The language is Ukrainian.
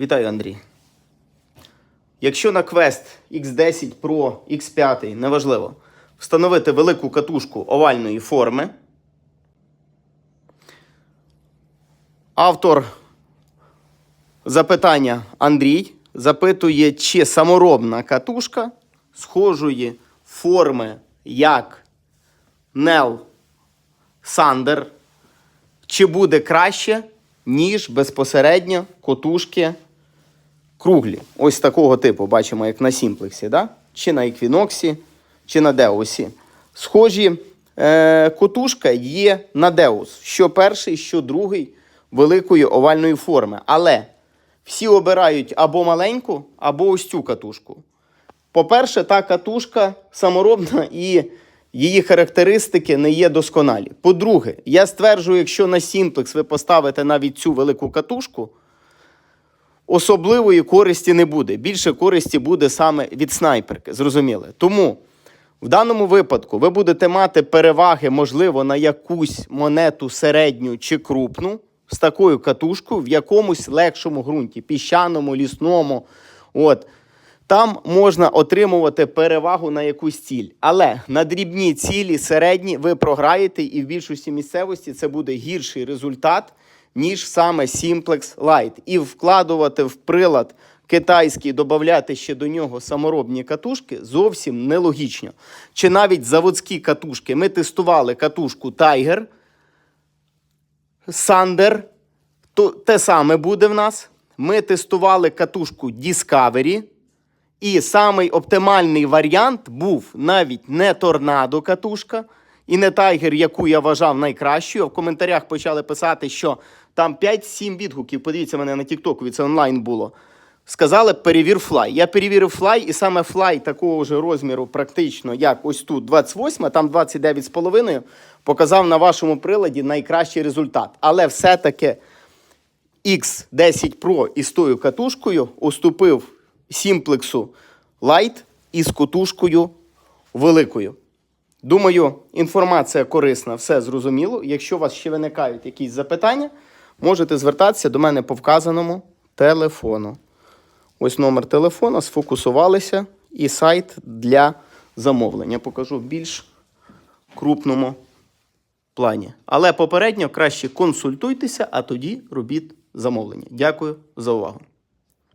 Вітаю, Андрій. Якщо на Quest X10 Pro X5, неважливо, встановити велику катушку овальної форми, автор запитання Андрій запитує, чи саморобна катушка схожої форми як Nel Sander, чи буде краще, ніж безпосередньо котушки круглі. Ось такого типу, бачимо, як на Сімплексі, да? чи на Equinox, чи на Деусі. Схожі е, котушка є на Деус, що перший, що другий великої овальної форми. Але всі обирають або маленьку, або ось цю катушку. По-перше, та катушка саморобна і її характеристики не є досконалі. По-друге, я стверджую, якщо на Simplex ви поставите навіть цю велику катушку, особливої користі не буде. Більше користі буде саме від снайперки. Зрозуміли? Тому в даному випадку ви будете мати переваги, можливо, на якусь монету середню чи крупну з такою катушкою в якомусь легшому ґрунті, піщаному, лісному. От. Там можна отримувати перевагу на якусь ціль. Але на дрібні цілі, середні, ви програєте, і в більшості місцевості це буде гірший результат, ніж саме Simplex Lite. І вкладувати в прилад китайський, додати ще до нього саморобні катушки зовсім нелогічно. Чи навіть заводські катушки. Ми тестували катушку Tiger, Sander, то те саме буде в нас. Ми тестували катушку Discovery. І самий оптимальний варіант був навіть не торнадо катушка і не тайгер, яку я вважав найкращою. В коментарях почали писати, що там 5-7 відгуків. Подивіться мене на Тіктоку, це онлайн було. Сказали, перевір флай. Я перевірив флай, і саме флай такого ж розміру, практично, як ось тут 28, а там 29,5, показав на вашому приладі найкращий результат. Але все-таки X10 Pro із тою катушкою уступив Сімплексу Lite із катушкою великою. Думаю, інформація корисна, все зрозуміло. Якщо у вас ще виникають якісь запитання, можете звертатися до мене по вказаному телефону. Ось номер телефона, сфокусувалися і сайт для замовлення. Покажу в більш крупному плані. Але попередньо краще консультуйтеся, а тоді робіть замовлення. Дякую за увагу.